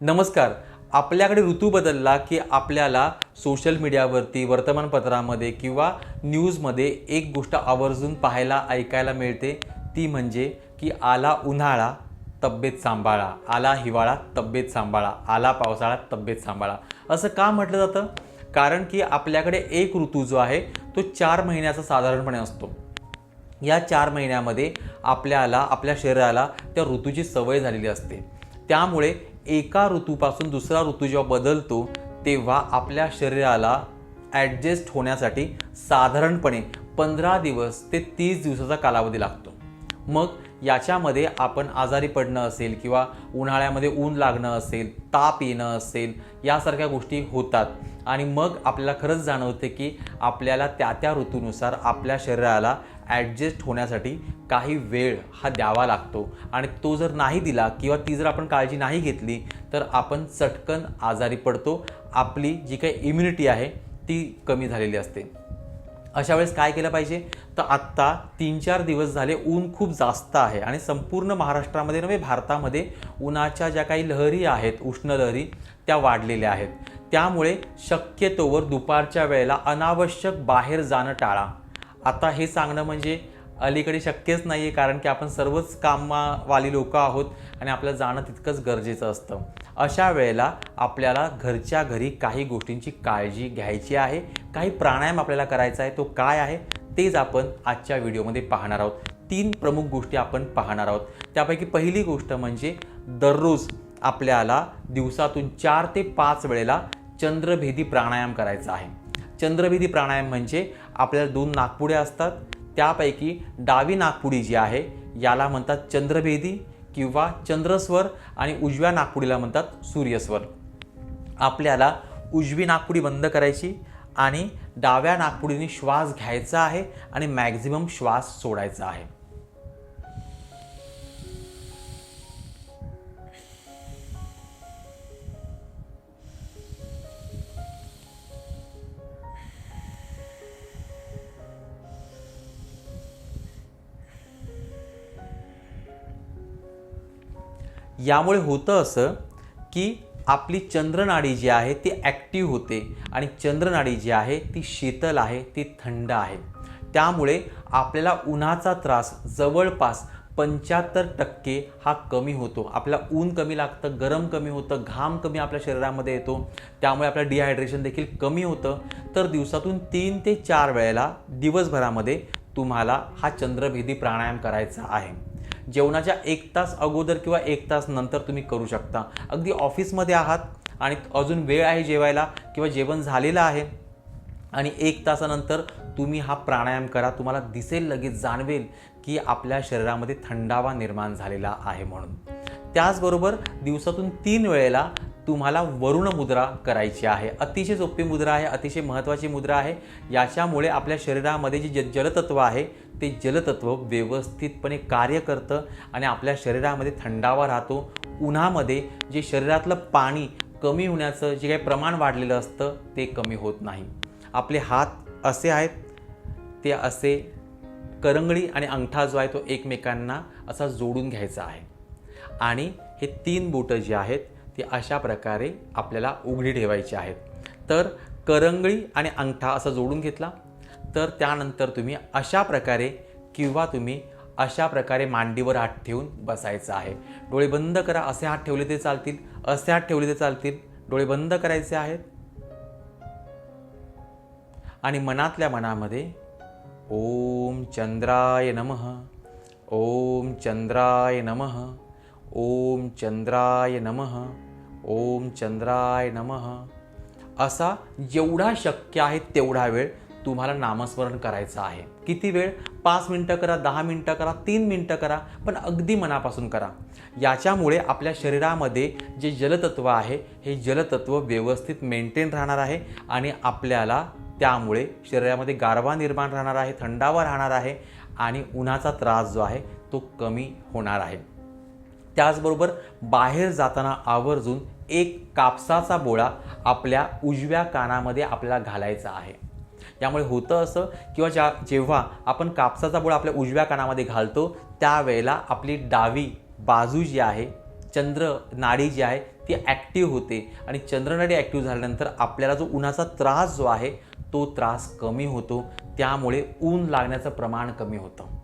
नमस्कार. आपल्याकडे ऋतू बदलला की आपल्याला सोशल मीडियावरती वर्तमानपत्रामध्ये किंवा न्यूजमध्ये एक गोष्ट आवर्जून पाहायला ऐकायला मिळते. ती म्हणजे की आला उन्हाळा तब्येत सांभाळा. आला हिवाळा तब्येत सांभाळा. आला पावसाळा तब्येत सांभाळा. असं का म्हटलं जातं? कारण की आपल्याकडे एक ऋतू जो आहे तो चार महिन्याचा साधारणपणे असतो. या चार महिन्यामध्ये आपल्याला आपल्या शरीराला त्या ऋतूची सवय झालेली असते. त्यामुळे एका ऋतूपासून दुसरा ऋतू जेव्हा बदलतो तेव्हा आपल्या शरीराला ॲडजस्ट होण्यासाठी साधारणपणे पंधरा दिवस ते तीस दिवसाचा कालावधी लागतो. मग याच्यामध्ये आपण आजारी पडणं असेल किंवा उन्हाळ्यामध्ये ऊन लागणं असेल ताप येणं असेल यासारख्या गोष्टी होतात. आणि मग आपल्याला खरंच जाणवते की आपल्याला त्या त्या ऋतूनुसार आपल्या शरीराला ॲडजस्ट होण्यासाठी काही वेळ हा द्यावा लागतो. आणि तो जर नाही दिला किंवा ती जर आपण काळजी नाही घेतली तर आपण चटकन आजारी पडतो. आपली जी काही इम्युनिटी आहे ती कमी झालेली असते. अशा वेळेस काय केलं पाहिजे? तर आत्ता तीन चार दिवस झाले ऊन खूप जास्त आहे आणि संपूर्ण महाराष्ट्रामध्ये नव्हे भारतामध्ये उन्हाच्या ज्या काही लहरी आहेत उष्ण लहरी त्या वाढलेल्या आहेत. त्यामुळे शक्यतोवर दुपारच्या वेळेला अनावश्यक बाहेर जाणं टाळा. आता हे सांगणं म्हणजे अलीकडे शक्यच नाही आहे कारण की आपण सर्वच कामावाली लोक आहोत आणि आपलं जाणं तितकंच गरजेचं असतं. अशा वेळेला आपल्याला घरच्या घरी काही गोष्टींची काळजी घ्यायची आहे. काही प्राणायाम आपल्याला करायचा आहे तो काय आहे तेच आपण आजच्या व्हिडिओमध्ये पाहणार आहोत. तीन प्रमुख गोष्टी आपण पाहणार आहोत. त्यापैकी पहिली गोष्ट म्हणजे दररोज आपल्याला दिवसातून चार ते पाच वेळेला चंद्रभेदी प्राणायाम करायचा आहे. चंद्रविधी प्राणायाम म्हणजे आपल्याला दोन नागपुडे असतात. त्यापैकी डावी नागपुडी जी आहे याला म्हणतात चंद्रभेदी किंवा चंद्रस्वर आणि उजव्या नागपुडीला म्हणतात सूर्यस्वर. आपल्याला उजवी नागपुडी बंद करायची आणि डाव्या नागपुडीने श्वास घ्यायचा आहे आणि मॅक्झिमम श्वास सोडायचा आहे. यामुळे होतं असं की आपली चंद्रनाडी जी आहे ती ॲक्टिव्ह होते आणि चंद्रनाडी जी आहे ती शीतल आहे ती थंड आहे. त्यामुळे आपल्याला उन्हाचा त्रास जवळपास पंच्याहत्तर टक्के हा कमी होतो. आपल्याला ऊन कमी लागतं गरम कमी होतं घाम कमी आपल्या शरीरामध्ये येतो. त्यामुळे आपलं डिहायड्रेशन देखील कमी होतं. तर दिवसातून तीन ते चार वेळेला दिवसभरामध्ये तुम्हाला हा चंद्रभेदी प्राणायाम करायचा आहे. जेवणाच्या एक तास अगोदर किंवा एक तास नंतर तुम्ही करू शकता. अगदी ऑफिसमध्ये आहात आणि अजून वेळ आहे जेवायला किंवा जेवण झालेलं आहे आणि एक तासानंतर तुम्ही हा प्राणायाम करा तुम्हाला दिसेल लगेच जाणवेल की आपल्या शरीरामध्ये थंडावा निर्माण झालेला आहे म्हणून. त्याचबरोबर दिवसातून तीन वेळेला तुम्हाला वरुण मुद्रा करायची आहे. अतिशय सोपी मुद्रा आहे अतिशय महत्त्वाची मुद्रा आहे. याच्यामुळे आपल्या शरीरामध्ये जे ज जलतत्व आहे ते जलतत्व व्यवस्थितपणे कार्य करतं आणि आपल्या शरीरामध्ये थंडावा राहतो. उन्हामध्ये जे शरीरातलं पाणी कमी होण्याचं जे काही प्रमाण वाढलेलं असतं ते कमी होत नाही. आपले हात असे आहेत ते असे करंगळी आणि अंगठा जो आहे तो एकमेकांना असा जोडून घ्यायचा आहे. आणि हे तीन बोटं जी आहेत ती अशा प्रकारे आपल्याला उघडी ठेवायची आहेत तर करंगळी आणि अंगठा असा जोडून घेतला. तर त्यानंतर तुम्ही अशा प्रकारे किंवा तुम्ही अशा प्रकारे मांडीवर हात ठेवून बसायचं आहे. डोळे बंद करा असे हात ठेवले ते चालतील असे हात ठेवले ते चालतील. डोळे बंद करायचे आहेत. आणि मनातल्या मनामध्ये ओम चंद्राय नमः ओम चंद्राय नमः ओम चंद्राय नमः. ओम चंद्राय नमः. असा जेवढा शक्य आहे तेवढा वेळ तुम्हाला नामस्मरण करायचं आहे. किती वेळ? पाच मिनटं करा दहा मिनटं करा तीन मिनटं करा पण अगदी मनापासून करा. याच्यामुळे आपल्या शरीरामध्ये जे जलतत्व आहे हे जलतत्व व्यवस्थित मेंटेन राहणार आहे आणि आपल्याला त्यामुळे शरीरामध्ये गारवा निर्माण राहणार आहे थंडावा राहणार आहे आणि उन्हाचा त्रास जो आहे तो कमी होणार आहे. त्याचबरोबर बाहेर जाताना आवर्जून एक कापसाचा बोळा आपल्या उजव्या कानामध्ये आपल्याला घालायचा आहे. यामुळे होतं असं किंवा ज्या जेव्हा आपण कापसाचा बोळा आपल्या उजव्या कानामध्ये घालतो त्यावेळेला आपली डावी बाजू जी आहे चंद्र नाडी जी आहे ती ॲक्टिव्ह होते आणि चंद्रनाडी ॲक्टिव्ह झाल्यानंतर आपल्याला जो उन्हाचा त्रास जो आहे तो त्रास कमी होतो. त्यामुळे ऊन लागण्याचं प्रमाण कमी होतं.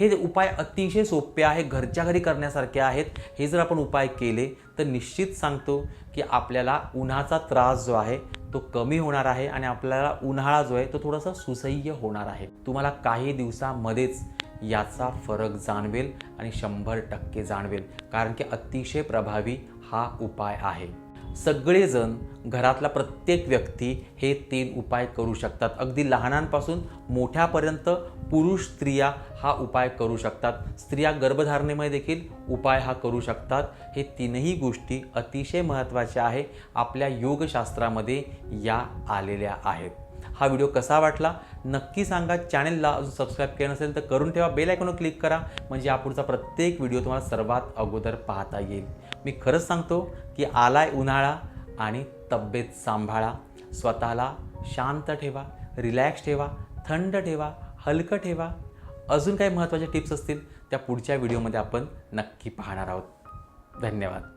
हे उपाय अतिशय सोपे आहे घरच्या घरी करण्यासारखे आहेत हे जर आपण उपाय केले तर निश्चित सांगतो की आपल्याला उन्हाचा त्रास जो आहे तो कमी होणार आहे आणि आपल्याला उन्हाळा जो आहे तो थोडासा सुसह्य होणार आहे. तुम्हाला काही दिवसामध्येच याचा फरक जाणवेल आणि शंभर टक्के जाणवेल कारण की अतिशय प्रभावी हा उपाय आहे. सगळेजण घरातला प्रत्येक व्यक्ती हे तीन उपाय करू शकतात. अगदी लहानांपासून मोठ्यापर्यंत पुरुष स्त्रिया हा उपाय करू शकतात. स्त्रिया गर्भधारणेमध्ये देखील उपाय हा करू शकतात. हे तीनही गोष्टी अतिशय महत्त्वाच्या आहे. आपल्या योगशास्त्रामध्ये या आलेल्या आहेत. हा व्हिडिओ कसा वाटला? नक्की सांगा. चॅनलला अजून सबस्क्राईब केलं नसेल तर करून ठेवा. बेल आयकॉनवर क्लिक करा. म्हणजे यापुढचा प्रत्येक व्हिडिओ तुम्हाला सर्वात अगोदर पाहता येईल. मी खरंच सांगतो की आलाय उन्हाळा आणि तब्येत सांभाळा. स्वतःला शांत ठेवा रिलॅक्स ठेवा थंड ठेवा हलकं ठेवा. अजून काही महत्त्वाच्या टिप्स असतील त्या पुढच्या व्हिडिओमध्ये आपण नक्की पाहणार आहोत. धन्यवाद.